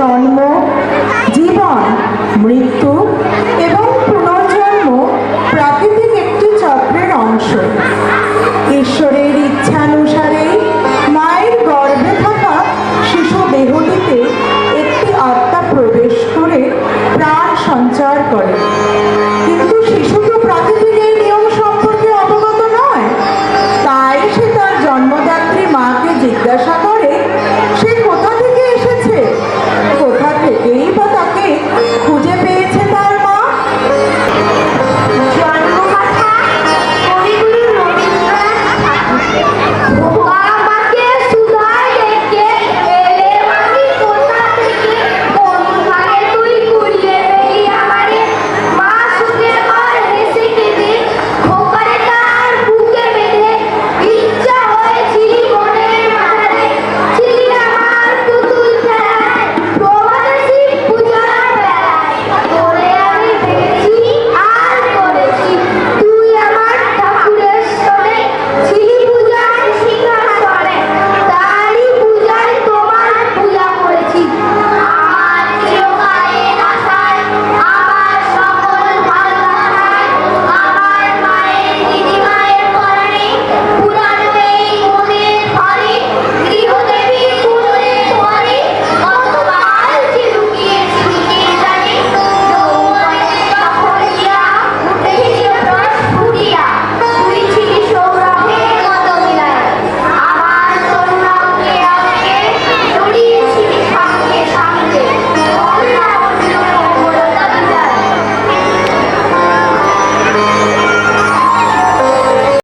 জন্ম, জীবন, মৃত্যু এবং পুনর্জন্ম প্রাকৃতিক একটি চক্রের অংশ। ঈশ্বরের ইচ্ছানুসারে মায়ের গর্ভে থাকা শিশু দেহটিতে একটি আত্মা প্রবেশ করে প্রাণ সঞ্চার করে।